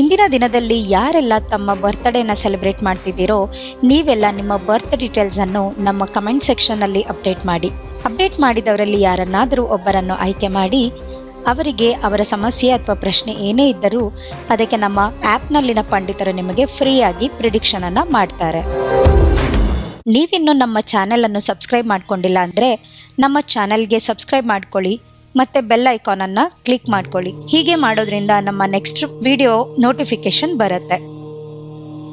ಇಂದಿನ ದಿನದಲ್ಲಿ ಯಾರೆಲ್ಲ ತಮ್ಮ ಬರ್ತ್ಡೇನ ಸೆಲೆಬ್ರೇಟ್ ಮಾಡ್ತಿದ್ದೀರೋ ನೀವೆಲ್ಲ ನಿಮ್ಮ ಬರ್ತ್ ಡೀಟೇಲ್ಸ್ ಅನ್ನು ನಮ್ಮ ಕಮೆಂಟ್ ಸೆಕ್ಷನ್ ಅಲ್ಲಿ ಅಪ್ಡೇಟ್ ಮಾಡಿ. ಅಪ್ಡೇಟ್ ಮಾಡಿದವರಲ್ಲಿ ಯಾರನ್ನಾದರೂ ಒಬ್ಬರನ್ನು ಆಯ್ಕೆ ಮಾಡಿ, ಅವರಿಗೆ ಅವರ ಸಮಸ್ಯೆ ಅಥವಾ ಪ್ರಶ್ನೆ ಏನೇ ಇದ್ದರೂ ಅದಕ್ಕೆ ನಮ್ಮ ಆ್ಯಪ್ನಲ್ಲಿನ ಪಂಡಿತರು ನಿಮಗೆ ಫ್ರೀಯಾಗಿ ಪ್ರಿಡಿಕ್ಷನ್ ಅನ್ನು ಮಾಡ್ತಾರೆ. ನೀವಿನ್ನು ನಮ್ಮ ಚಾನೆಲ್ ಅನ್ನು ಸಬ್ಸ್ಕ್ರೈಬ್ ಮಾಡ್ಕೊಂಡಿಲ್ಲ ಅಂದರೆ ನಮ್ಮ ಚಾನೆಲ್ಗೆ ಸಬ್ಸ್ಕ್ರೈಬ್ ಮಾಡ್ಕೊಳ್ಳಿ. ಮತ್ತೆ ಬೆಲ್ ಐಕಾನ್ ಅನ್ನ ಕ್ಲಿಕ್ ಮಾಡ್ಕೊಳ್ಳಿ. ಹೀಗೆ ಮಾಡೋದ್ರಿಂದ ನಮ್ಮ ನೆಕ್ಸ್ಟ್ ವಿಡಿಯೋ ನೋಟಿಫಿಕೇಶನ್ ಬರುತ್ತೆ.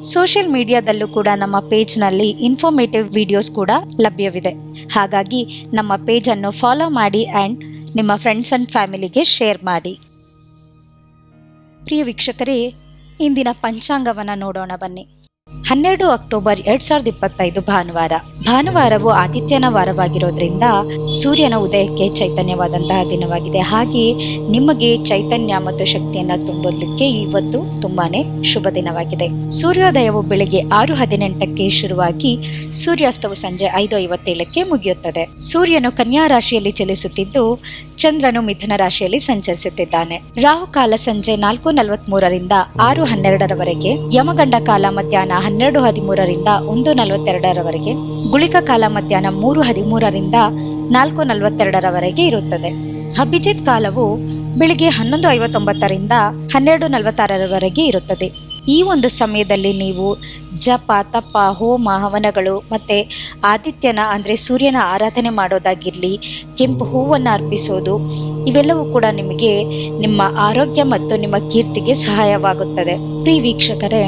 ಸೋಷಿಯಲ್ ಮೀಡಿಯಾದಲ್ಲೂ ಕೂಡ ನಮ್ಮ ಪೇಜ್ನಲ್ಲಿ ಇನ್ಫಾರ್ಮೇಟಿವ್ ವಿಡಿಯೋಸ್ ಕೂಡ ಲಭ್ಯವಿದೆ. ಹಾಗಾಗಿ ನಮ್ಮ ಪೇಜನ್ನು ಫಾಲೋ ಮಾಡಿ ಆ್ಯಂಡ್ ನಿಮ್ಮ ಫ್ರೆಂಡ್ಸ್ ಆ್ಯಂಡ್ ಫ್ಯಾಮಿಲಿಗೆ ಶೇರ್ ಮಾಡಿ. ಪ್ರಿಯ ವೀಕ್ಷಕರೇ, ಇಂದಿನ ಪಂಚಾಂಗವನ್ನು ನೋಡೋಣ ಬನ್ನಿ. ಹನ್ನೆರಡು ಅಕ್ಟೋಬರ್ ಎರಡ್ ಸಾವಿರದ ಇಪ್ಪತ್ತೈದು ಭಾನುವಾರ. ಭಾನುವಾರವು ಆದಿತ್ಯನ ವಾರವಾಗಿರೋದ್ರಿಂದ ಸೂರ್ಯನ ಉದಯಕ್ಕೆ ಚೈತನ್ಯವಾದಂತಹ ದಿನವಾಗಿದೆ. ಹಾಗೆ ನಿಮಗೆ ಚೈತನ್ಯ ಮತ್ತು ಶಕ್ತಿಯನ್ನ ತುಂಬಲಿಕ್ಕೆ ಇವತ್ತು ತುಂಬಾನೇ ಶುಭ ದಿನವಾಗಿದೆ. ಸೂರ್ಯೋದಯವು ಬೆಳಿಗ್ಗೆ ಆರು ಹದಿನೆಂಟಕ್ಕೆ ಶುರುವಾಗಿ ಸೂರ್ಯಾಸ್ತವು ಸಂಜೆ ಐದು ಐವತ್ತೇಳಕ್ಕೆ ಮುಗಿಯುತ್ತದೆ. ಸೂರ್ಯನು ಕನ್ಯಾ ರಾಶಿಯಲ್ಲಿ ಚಲಿಸುತ್ತಿದ್ದು ಚಂದ್ರನು ಮಿಥುನ ರಾಶಿಯಲ್ಲಿ ಸಂಚರಿಸುತ್ತಿದ್ದಾನೆ. ರಾಹುಕಾಲ ಸಂಜೆ ನಾಲ್ಕು ನಲವತ್ಮೂರರಿಂದ ಆರು ಹನ್ನೆರಡರವರೆಗೆ, ಯಮಗಂಡ ಕಾಲ ಮಧ್ಯಾಹ್ನ ಹನ್ನೆರಡು ಹದಿಮೂರರಿಂದ ಒಂದು ನಲವತ್ತೆರಡರವರೆಗೆ, ಗುಳಿಕ ಕಾಲ ಮಧ್ಯಾಹ್ನ ಮೂರು ಹದಿಮೂರರಿಂದ ನಾಲ್ಕು ನಲವತ್ತೆರಡರವರೆಗೆ ಇರುತ್ತದೆ. ಅಭಿಜಿತ್ ಕಾಲವು ಬೆಳಿಗ್ಗೆ ಹನ್ನೊಂದು ಐವತ್ತೊಂಬತ್ತರಿಂದ ಹನ್ನೆರಡು ನಲವತ್ತಾರರವರೆಗೆ ಇರುತ್ತದೆ. ಈ ಒಂದು ಸಮಯದಲ್ಲಿ ನೀವು ಜಪ, ತಪ, ಹೋಮ, ಹವನಗಳು ಮತ್ತು ಆದಿತ್ಯನ ಅಂದರೆ ಸೂರ್ಯನ ಆರಾಧನೆ ಮಾಡೋದಾಗಿರಲಿ, ಕೆಂಪು ಹೂವನ್ನು ಅರ್ಪಿಸೋದು, ಇವೆಲ್ಲವೂ ಕೂಡ ನಿಮಗೆ ನಿಮ್ಮ ಆರೋಗ್ಯ ಮತ್ತು ನಿಮ್ಮ ಕೀರ್ತಿಗೆ ಸಹಾಯವಾಗುತ್ತದೆ. ಪ್ರಿಯ ವೀಕ್ಷಕರೇ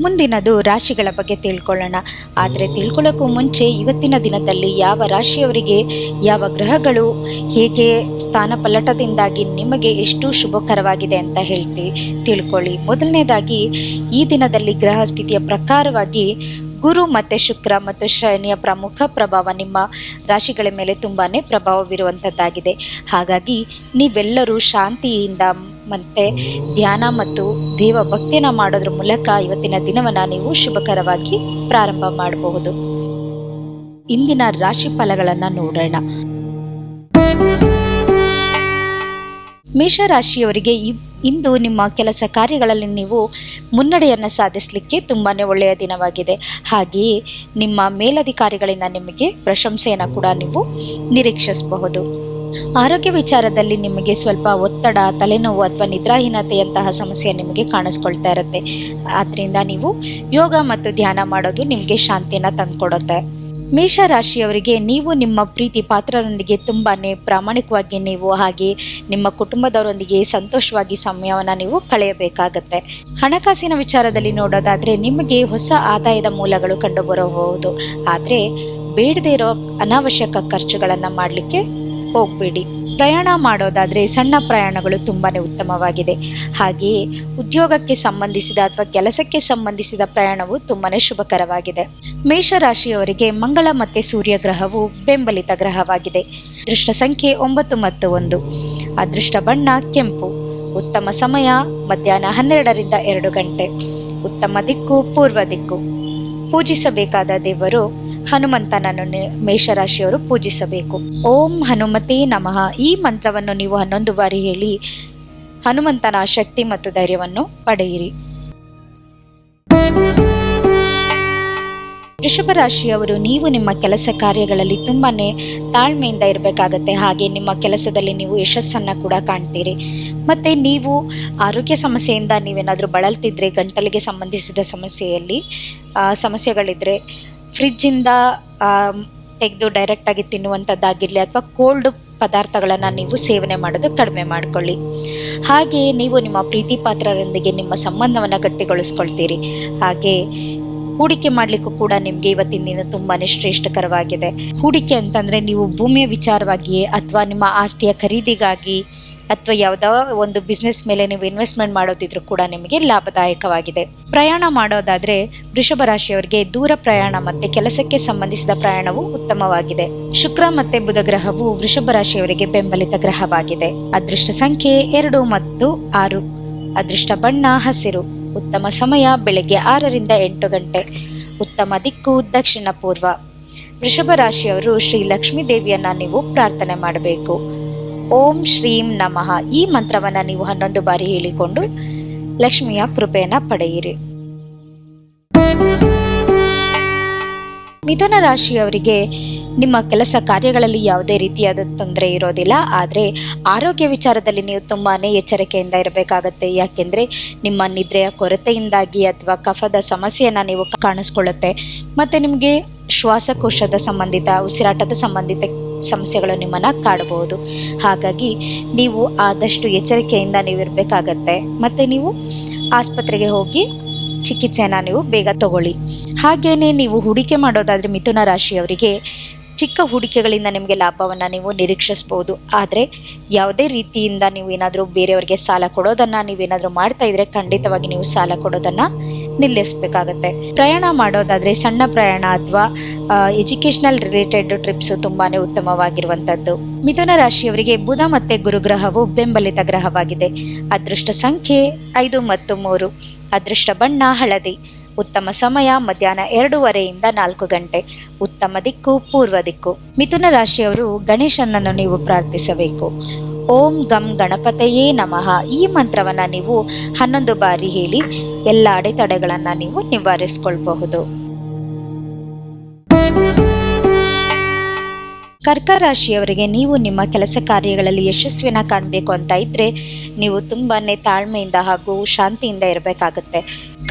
ಮುಂದಿನದು ರಾಶಿಗಳ ಬಗ್ಗೆ ತಿಳ್ಕೊಳ್ಳೋಣ. ಆದರೆ ತಿಳ್ಕೊಳ್ಳೋಕ್ಕೂ ಮುಂಚೆ ಇವತ್ತಿನ ದಿನದಲ್ಲಿ ಯಾವ ರಾಶಿಯವರಿಗೆ, ಯಾವ ಗ್ರಹಗಳು, ಹೇಗೆ ಸ್ಥಾನಪಲ್ಲಟದಿಂದಾಗಿ ನಿಮಗೆ ಎಷ್ಟು ಶುಭಕರವಾಗಿದೆ ಅಂತ ಹೇಳ್ತಿ, ತಿಳ್ಕೊಳ್ಳಿ. ಮೊದಲನೇದಾಗಿ, ಈ ದಿನದಲ್ಲಿ ಗ್ರಹ ಸ್ಥಿತಿಯ ಪ್ರಕಾರವಾಗಿ ಗುರು ಮತ್ತು ಶುಕ್ರ ಮತ್ತು ಶನಿಯ ಪ್ರಮುಖ ಪ್ರಭಾವ ನಿಮ್ಮ ರಾಶಿಗಳ ಮೇಲೆ ತುಂಬಾ ಪ್ರಭಾವ ಬೀರುವಂಥದ್ದಾಗಿದೆ ಹಾಗಾಗಿ ನೀವೆಲ್ಲರೂ ಶಾಂತಿಯಿಂದ ಮತ್ತೆ ಧ್ಯಾನ ಮತ್ತು ದೇವ ಭಕ್ತಿಯನ್ನು ಮಾಡೋದ್ರ ಮೂಲಕ ಇವತ್ತಿನ ದಿನವನ್ನು ನೀವು ಶುಭಕರವಾಗಿ ಪ್ರಾರಂಭ ಮಾಡಬಹುದು. ಇಂದಿನ ರಾಶಿ ಫಲಗಳನ್ನು ನೋಡೋಣ. ಮೇಷರಾಶಿಯವರಿಗೆ ಇವ್- ಇಂದು ನಿಮ್ಮ ಕೆಲಸ ಕಾರ್ಯಗಳಲ್ಲಿ ನೀವು ಮುನ್ನಡೆಯನ್ನು ಸಾಧಿಸಲಿಕ್ಕೆ ತುಂಬಾ ಒಳ್ಳೆಯ ದಿನವಾಗಿದೆ. ಹಾಗೆಯೇ ನಿಮ್ಮ ಮೇಲಧಿಕಾರಿಗಳಿಂದ ನಿಮಗೆ ಪ್ರಶಂಸೆಯನ್ನು ಕೂಡ ನೀವು ನಿರೀಕ್ಷಿಸಬಹುದು. ಆರೋಗ್ಯ ವಿಚಾರದಲ್ಲಿ ನಿಮಗೆ ಸ್ವಲ್ಪ ಒತ್ತಡ, ತಲೆನೋವು ಅಥವಾ ನಿದ್ರಾಹೀನತೆಯಂತಹ ಸಮಸ್ಯೆ ನಿಮಗೆ ಕಾಣಿಸ್ಕೊಳ್ತಾ ಇರುತ್ತೆ. ಆದ್ದರಿಂದ ನೀವು ಯೋಗ ಮತ್ತು ಧ್ಯಾನ ಮಾಡೋದು ನಿಮಗೆ ಶಾಂತಿಯನ್ನು ತಂದುಕೊಡುತ್ತೆ. ಮೇಷರಾಶಿಯವರಿಗೆ ನೀವು ನಿಮ್ಮ ಪ್ರೀತಿ ಪಾತ್ರರೊಂದಿಗೆ ತುಂಬಾ ಪ್ರಾಮಾಣಿಕವಾಗಿ ನೀವು ಹಾಗೆ ನಿಮ್ಮ ಕುಟುಂಬದವರೊಂದಿಗೆ ಸಂತೋಷವಾಗಿ ಸಮಯವನ್ನು ನೀವು ಕಳೆಯಬೇಕಾಗತ್ತೆ. ಹಣಕಾಸಿನ ವಿಚಾರದಲ್ಲಿ ನೋಡೋದಾದ್ರೆ ನಿಮಗೆ ಹೊಸ ಆದಾಯದ ಮೂಲಗಳು ಕಂಡುಬರಬಹುದು. ಆದರೆ ಬೇಡದೇ ಇರೋ ಅನಾವಶ್ಯಕ ಖರ್ಚುಗಳನ್ನು ಮಾಡಲಿಕ್ಕೆ ಹೋಗಬೇಡಿ. ಪ್ರಯಾಣ ಮಾಡೋದಾದರೆ ಸಣ್ಣ ಪ್ರಯಾಣಗಳು ತುಂಬಾ ಉತ್ತಮವಾಗಿದೆ. ಹಾಗೆಯೇ ಉದ್ಯೋಗಕ್ಕೆ ಸಂಬಂಧಿಸಿದ ಅಥವಾ ಕೆಲಸಕ್ಕೆ ಸಂಬಂಧಿಸಿದ ಪ್ರಯಾಣವು ತುಂಬಾ ಶುಭಕರವಾಗಿದೆ. ಮೇಷರಾಶಿಯವರಿಗೆ ಮಂಗಳ ಮತ್ತೆ ಸೂರ್ಯ ಗ್ರಹವು ಬೆಂಬಲಿತ ಗ್ರಹವಾಗಿದೆ. ಅದೃಷ್ಟ ಸಂಖ್ಯೆ ಒಂಬತ್ತು ಮತ್ತು ಒಂದು. ಅದೃಷ್ಟ ಬಣ್ಣ ಕೆಂಪು. ಉತ್ತಮ ಸಮಯ ಮಧ್ಯಾಹ್ನ ಹನ್ನೆರಡರಿಂದ ಎರಡು ಗಂಟೆ. ಉತ್ತಮ ದಿಕ್ಕು ಪೂರ್ವ ದಿಕ್ಕು. ಪೂಜಿಸಬೇಕಾದ ದೇವರು ಹನುಮಂತನನ್ನು ಮೇಷರಾಶಿಯವರು ಪೂಜಿಸಬೇಕು. ಓಂ ಹನುಮತೇ ನಮಃ. ಈ ಮಂತ್ರವನ್ನು ನೀವು ಹನ್ನೊಂದು ಬಾರಿ ಹೇಳಿ, ಹನುಮಂತನ ಶಕ್ತಿ ಮತ್ತು ಧೈರ್ಯವನ್ನು ಪಡೆಯಿರಿ. ವೃಷಭ ರಾಶಿಯವರು, ನೀವು ನಿಮ್ಮ ಕೆಲಸ ಕಾರ್ಯಗಳಲ್ಲಿ ತುಂಬಾ ತಾಳ್ಮೆಯಿಂದ ಇರಬೇಕಾಗತ್ತೆ. ಹಾಗೆ ನಿಮ್ಮ ಕೆಲಸದಲ್ಲಿ ನೀವು ಯಶಸ್ಸನ್ನು ಕೂಡ ಕಾಣ್ತೀರಿ. ಮತ್ತು ನೀವು ಆರೋಗ್ಯ ಸಮಸ್ಯೆಯಿಂದ ನೀವೇನಾದರೂ ಬಳಲ್ತಿದ್ರೆ, ಗಂಟಲಿಗೆ ಸಂಬಂಧಿಸಿದ ಸಮಸ್ಯೆಯಲ್ಲಿ ಸಮಸ್ಯೆಗಳಿದ್ರೆ ಫ್ರಿಜ್ಜಿಂದ ತೆಗೆದು ಡೈರೆಕ್ಟಾಗಿ ತಿನ್ನುವಂಥದ್ದಾಗಿರಲಿ ಅಥವಾ ಕೋಲ್ಡ್ ಪದಾರ್ಥಗಳನ್ನು ನೀವು ಸೇವನೆ ಮಾಡೋದು ಕಡಿಮೆ ಮಾಡಿಕೊಳ್ಳಿ. ಹಾಗೆಯೇ ನೀವು ನಿಮ್ಮ ಪ್ರೀತಿ ಪಾತ್ರರೊಂದಿಗೆ ನಿಮ್ಮ ಸಂಬಂಧವನ್ನು ಗಟ್ಟಿಗೊಳಿಸ್ಕೊಳ್ತೀರಿ. ಹಾಗೆ ಹೂಡಿಕೆ ಮಾಡ್ಲಿಕ್ಕೂ ಕೂಡ ನಿಮಗೆ ಇವತ್ತಿನ ದಿನ ತುಂಬಾನೇ ಶ್ರೇಷ್ಠಕರವಾಗಿದೆ. ಹೂಡಿಕೆ ಅಂತಂದ್ರೆ ನೀವು ಭೂಮಿಯ ವಿಚಾರವಾಗಿಯೇ ಅಥವಾ ನಿಮ್ಮ ಆಸ್ತಿಯ ಖರೀದಿಗಾಗಿ ಅಥವಾ ಯಾವುದೋ ಒಂದು ಬಿಸ್ನೆಸ್ ಮೇಲೆ ನೀವು ಇನ್ವೆಸ್ಟ್ಮೆಂಟ್ ಮಾಡೋದಿದ್ರು ಕೂಡ ನಿಮಗೆ ಲಾಭದಾಯಕವಾಗಿದೆ. ಪ್ರಯಾಣ ಮಾಡೋದಾದ್ರೆ ವೃಷಭ ರಾಶಿಯವರಿಗೆ ದೂರ ಪ್ರಯಾಣ ಮತ್ತೆ ಕೆಲಸಕ್ಕೆ ಸಂಬಂಧಿಸಿದ ಪ್ರಯಾಣವು ಉತ್ತಮವಾಗಿದೆ. ಶುಕ್ರ ಮತ್ತೆ ಬುಧ ಗ್ರಹವು ವೃಷಭ ರಾಶಿಯವರಿಗೆ ಬೆಂಬಲಿತ ಗ್ರಹವಾಗಿದೆ. ಅದೃಷ್ಟ ಸಂಖ್ಯೆ ಎರಡು ಮತ್ತು ಆರು. ಅದೃಷ್ಟ ಬಣ್ಣ, ಹಸಿರು. ಉತ್ತಮ ಸಮಯ ಬೆಳಗ್ಗೆ ಆರರಿಂದ ಎಂಟು ಗಂಟೆ. ಉತ್ತಮ ದಿಕ್ಕು, ದಕ್ಷಿಣ ಪೂರ್ವ. ವೃಷಭ ರಾಶಿಯವರು ಶ್ರೀ ಲಕ್ಷ್ಮೀ ದೇವಿಯನ್ನ ನೀವು ಪ್ರಾರ್ಥನೆ ಮಾಡಬೇಕು. ಓಂ ಶ್ರೀಂ ನಮಃ. ಈ ಮಂತ್ರವನ್ನ ನೀವು ಹನ್ನೊಂದು ಬಾರಿ ಹೇಳಿಕೊಂಡು ಲಕ್ಷ್ಮಿಯ ಕೃಪೆಯನ್ನ ಪಡೆಯಿರಿ. ಮಿಥುನ ರಾಶಿಯವರಿಗೆ ನಿಮ್ಮ ಕೆಲಸ ಕಾರ್ಯಗಳಲ್ಲಿ ಯಾವುದೇ ರೀತಿಯಾದ ತೊಂದರೆ ಇರೋದಿಲ್ಲ. ಆದರೆ ಆರೋಗ್ಯ ವಿಚಾರದಲ್ಲಿ ನೀವು ತುಂಬಾನೇ ಎಚ್ಚರಿಕೆಯಿಂದ ಇರಬೇಕಾಗತ್ತೆ. ಯಾಕೆಂದ್ರೆ ನಿಮ್ಮ ನಿದ್ರೆಯ ಕೊರತೆಯಿಂದಾಗಿ ಅಥವಾ ಕಫದ ಸಮಸ್ಯೆಯನ್ನ ನೀವು ಕಾಣಿಸ್ಕೊಳ್ಳುತ್ತೆ. ಮತ್ತೆ ನಿಮಗೆ ಶ್ವಾಸಕೋಶದ ಸಂಬಂಧಿತ, ಉಸಿರಾಟದ ಸಂಬಂಧಿತ ಸಮಸ್ಯೆಗಳು ನಿಮ್ಮನ್ನ ಕಾಡಬಹುದು ಹಾಗಾಗಿ ನೀವು ಆದಷ್ಟು ಎಚ್ಚರಿಕೆಯಿಂದ ನೀವು ಇರಬೇಕಾಗತ್ತೆ. ಮತ್ತೆ ನೀವು ಆಸ್ಪತ್ರೆಗೆ ಹೋಗಿ ಚಿಕಿತ್ಸೆಯನ್ನು ನೀವು ಬೇಗ ತಗೊಳ್ಳಿ. ಹಾಗೆಯೇ ನೀವು ಹೂಡಿಕೆ ಮಾಡೋದಾದ್ರೆ ಮಿಥುನ ರಾಶಿಯವರಿಗೆ ಚಿಕ್ಕ ಹೂಡಿಕೆಗಳಿಂದ ನಿಮಗೆ ಲಾಭವನ್ನ ನೀವು ನಿರೀಕ್ಷಿಸ್ಬೋದು. ಆದರೆ ಯಾವುದೇ ರೀತಿಯಿಂದ ನೀವು ಏನಾದರೂ ಬೇರೆಯವರಿಗೆ ಸಾಲ ಕೊಡೋದನ್ನ ನೀವೇನಾದರೂ ಮಾಡ್ತಾ ಇದ್ದರೆ ಖಂಡಿತವಾಗಿ ನೀವು ಸಾಲ ಕೊಡೋದನ್ನ ನಿಲ್ಲಿಸಬೇಕಾಗತ್ತೆ. ಪ್ರಯಾಣ ಮಾಡೋದಾದರೆ ಸಣ್ಣ ಪ್ರಯಾಣ ಅಥವಾ ಎಜುಕೇಶನಲ್ ರಿಲೇಟೆಡ್ ಟ್ರಿಪ್ಸ್ ತುಂಬಾನೇ ಉತ್ತಮವಾಗಿರುವಂತದ್ದು. ಮಿಥುನ ರಾಶಿಯವರಿಗೆ ಬುಧ ಮತ್ತೆ ಗುರುಗ್ರಹವು ಬೆಂಬಲಿತ ಗ್ರಹವಾಗಿದೆ. ಅದೃಷ್ಟ ಸಂಖ್ಯೆ ಐದು ಮತ್ತು ಮೂರು. ಅದೃಷ್ಟ ಬಣ್ಣ ಹಳದಿ. ಉತ್ತಮ ಸಮಯ ಮಧ್ಯಾಹ್ನ ಎರಡೂವರೆಯಿಂದ ನಾಲ್ಕು ಗಂಟೆ. ಉತ್ತಮ ದಿಕ್ಕು ಪೂರ್ವ ದಿಕ್ಕು. ಮಿಥುನ ರಾಶಿಯವರು ಗಣೇಶನನ್ನು ನೀವು ಪ್ರಾರ್ಥಿಸಬೇಕು. ಓಂ ಗಂ ಗಣಪತಯೇ ನಮಃ. ಈ ಮಂತ್ರವನ್ನ ನೀವು ಹನ್ನೊಂದು ಬಾರಿ ಹೇಳಿ ಎಲ್ಲ ಅಡೆತಡೆಗಳನ್ನು ನೀವು ನಿವಾರಿಸಿಕೊಳ್ಬಹುದು. ಕರ್ಕ ರಾಶಿಯವರಿಗೆ ನೀವು ನಿಮ್ಮ ಕೆಲಸ ಕಾರ್ಯಗಳಲ್ಲಿ ಯಶಸ್ವಿನ ಕಾಣಬೇಕು ಅಂತ ಇದ್ರೆ ನೀವು ತುಂಬಾನೇ ತಾಳ್ಮೆಯಿಂದ ಹಾಗೂ ಶಾಂತಿಯಿಂದ ಇರಬೇಕಾಗುತ್ತೆ.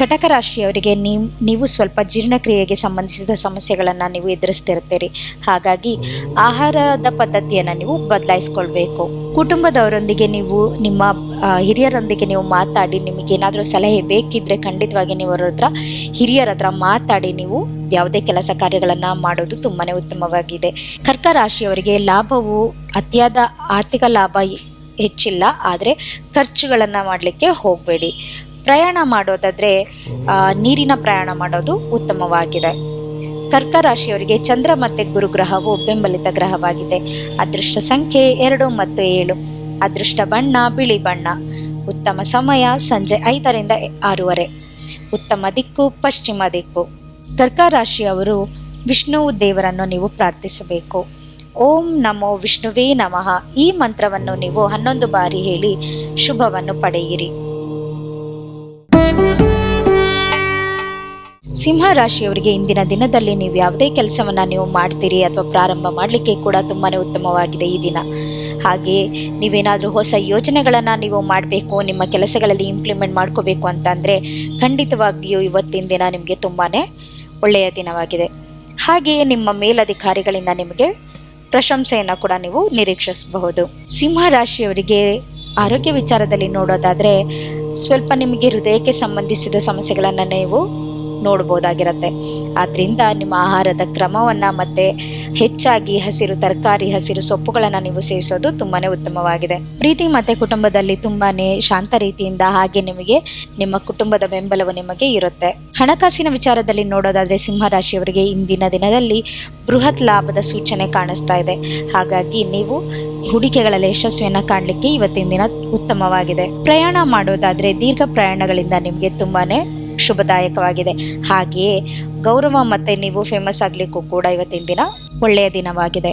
ಕಟಕ ರಾಶಿಯವರಿಗೆ ನೀವು ನೀವು ಸ್ವಲ್ಪ ಜೀರ್ಣಕ್ರಿಯೆಗೆ ಸಂಬಂಧಿಸಿದ ಸಮಸ್ಯೆಗಳನ್ನು ನೀವು ಎದುರಿಸ್ತಿರ್ತೀರಿ. ಹಾಗಾಗಿ ಆಹಾರದ ಪದ್ಧತಿಯನ್ನು ನೀವು ಬದಲಾಯಿಸ್ಕೊಳ್ಬೇಕು. ಕುಟುಂಬದವರೊಂದಿಗೆ ನೀವು, ನಿಮ್ಮ ಹಿರಿಯರೊಂದಿಗೆ ನೀವು ಮಾತಾಡಿ ನಿಮಗೆ ಏನಾದರೂ ಸಲಹೆ ಬೇಕಿದ್ರೆ ಖಂಡಿತವಾಗಿ ನೀವು ಅವ್ರ ಹತ್ರ, ಹಿರಿಯರ ಹತ್ರ ಮಾತಾಡಿ ನೀವು ಯಾವುದೇ ಕೆಲಸ ಕಾರ್ಯಗಳನ್ನು ಮಾಡೋದು ತುಂಬಾನೇ ಉತ್ತಮವಾಗಿದೆ. ಕರ್ಕ ರಾಶಿಯವರಿಗೆ ಲಾಭವು ಅತಿಯಾದ ಆರ್ಥಿಕ ಲಾಭ ಹೆಚ್ಚಿಲ್ಲ, ಆದರೆ ಖರ್ಚುಗಳನ್ನು ಮಾಡಲಿಕ್ಕೆ ಹೋಗಬೇಡಿ. ಪ್ರಯಾಣ ಮಾಡೋದಾದರೆ ನೀರಿನ ಪ್ರಯಾಣ ಮಾಡೋದು ಉತ್ತಮವಾಗಿದೆ. ಕರ್ಕ ರಾಶಿಯವರಿಗೆ ಚಂದ್ರ ಮತ್ತೆ ಗುರುಗ್ರಹವು ಬೆಂಬಲಿತ ಗ್ರಹವಾಗಿದೆ. ಅದೃಷ್ಟ ಸಂಖ್ಯೆ ಎರಡು ಮತ್ತು ಏಳು. ಅದೃಷ್ಟ ಬಣ್ಣ, ಬಿಳಿ ಬಣ್ಣ. ಉತ್ತಮ ಸಮಯ ಸಂಜೆ ಐದರಿಂದ ಆರೂವರೆ. ಉತ್ತಮ ದಿಕ್ಕು, ಪಶ್ಚಿಮ ದಿಕ್ಕು. ಕರ್ಕ ರಾಶಿಯವರು ವಿಷ್ಣು ದೇವರನ್ನು ನೀವು ಪ್ರಾರ್ಥಿಸಬೇಕು. ಓಂ ನಮೋ ವಿಷ್ಣುವೇ ನಮಃ. ಈ ಮಂತ್ರವನ್ನು ನೀವು ಹನ್ನೊಂದು ಬಾರಿ ಹೇಳಿ ಶುಭವನ್ನು ಪಡೆಯಿರಿ. ಸಿಂಹ ರಾಶಿಯವರಿಗೆ ಇಂದಿನ ದಿನದಲ್ಲಿ ನೀವು ಯಾವುದೇ ಕೆಲಸವನ್ನು ನೀವು ಮಾಡ್ತೀರಿ ಅಥವಾ ಪ್ರಾರಂಭ ಮಾಡಲಿಕ್ಕೆ ಕೂಡ ತುಂಬಾ ಉತ್ತಮವಾಗಿದೆ ಈ ದಿನ. ಹಾಗೆಯೇ ನೀವೇನಾದರೂ ಹೊಸ ಯೋಜನೆಗಳನ್ನು ನೀವು ಮಾಡಬೇಕು, ನಿಮ್ಮ ಕೆಲಸಗಳಲ್ಲಿ ಇಂಪ್ಲಿಮೆಂಟ್ ಮಾಡ್ಕೋಬೇಕು ಅಂತಂದರೆ ಖಂಡಿತವಾಗಿಯೂ ಇವತ್ತಿನ ದಿನ ನಿಮಗೆ ತುಂಬಾ ಒಳ್ಳೆಯ ದಿನವಾಗಿದೆ. ಹಾಗೆಯೇ ನಿಮ್ಮ ಮೇಲಧಿಕಾರಿಗಳಿಂದ ನಿಮಗೆ ಪ್ರಶಂಸೆಯನ್ನು ಕೂಡ ನೀವು ನಿರೀಕ್ಷಿಸಬಹುದು. ಸಿಂಹ ರಾಶಿಯವರಿಗೆ ಆರೋಗ್ಯ ವಿಚಾರದಲ್ಲಿ ನೋಡೋದಾದರೆ, ಸ್ವಲ್ಪ ನಿಮಗೆ ಹೃದಯಕ್ಕೆ ಸಂಬಂಧಿಸಿದ ಸಮಸ್ಯೆಗಳನ್ನು ನೀವು ನೋಡ್ಬೋದಾಗಿರತ್ತೆ. ಆದ್ರಿಂದ ನಿಮ್ಮ ಆಹಾರದ ಕ್ರಮವನ್ನ ಮತ್ತೆ ಹೆಚ್ಚಾಗಿ ಹಸಿರು ತರಕಾರಿ, ಹಸಿರು ಸೊಪ್ಪುಗಳನ್ನ ನೀವು ಸೇವಿಸೋದು ತುಂಬಾನೇ ಉತ್ತಮವಾಗಿದೆ. ಪ್ರೀತಿ ಮತ್ತೆ ಕುಟುಂಬದಲ್ಲಿ ತುಂಬಾನೇ ಶಾಂತ ರೀತಿಯಿಂದ ಹಾಗೆ ನಿಮಗೆ, ನಿಮ್ಮ ಕುಟುಂಬದ ಬೆಂಬಲವು ನಿಮಗೆ ಇರುತ್ತೆ. ಹಣಕಾಸಿನ ವಿಚಾರದಲ್ಲಿ ನೋಡೋದಾದ್ರೆ ಸಿಂಹ ರಾಶಿಯವರಿಗೆ ಇಂದಿನ ದಿನದಲ್ಲಿ ಬೃಹತ್ ಲಾಭದ ಸೂಚನೆ ಕಾಣಿಸ್ತಾ ಇದೆ. ಹಾಗಾಗಿ ನೀವು ಹೂಡಿಕೆಗಳಲ್ಲಿ ಯಶಸ್ವಿಯನ್ನ ಕಾಣಲಿಕ್ಕೆ ಇವತ್ತಿನ ದಿನ ಉತ್ತಮವಾಗಿದೆ. ಪ್ರಯಾಣ ಮಾಡೋದಾದ್ರೆ ದೀರ್ಘ ಪ್ರಯಾಣಗಳಿಂದ ನಿಮಗೆ ತುಂಬಾನೇ ಶುಭದಾಯಕವಾಗಿದೆ. ಹಾಗೆಯೇ ಗೌರವ ಮತ್ತೆ ನೀವು ಫೇಮಸ್ ಆಗಲಿಕ್ಕೂ ಕೂಡ ಇವತ್ತಿನ ದಿನ ಒಳ್ಳೆಯ ದಿನವಾಗಿದೆ.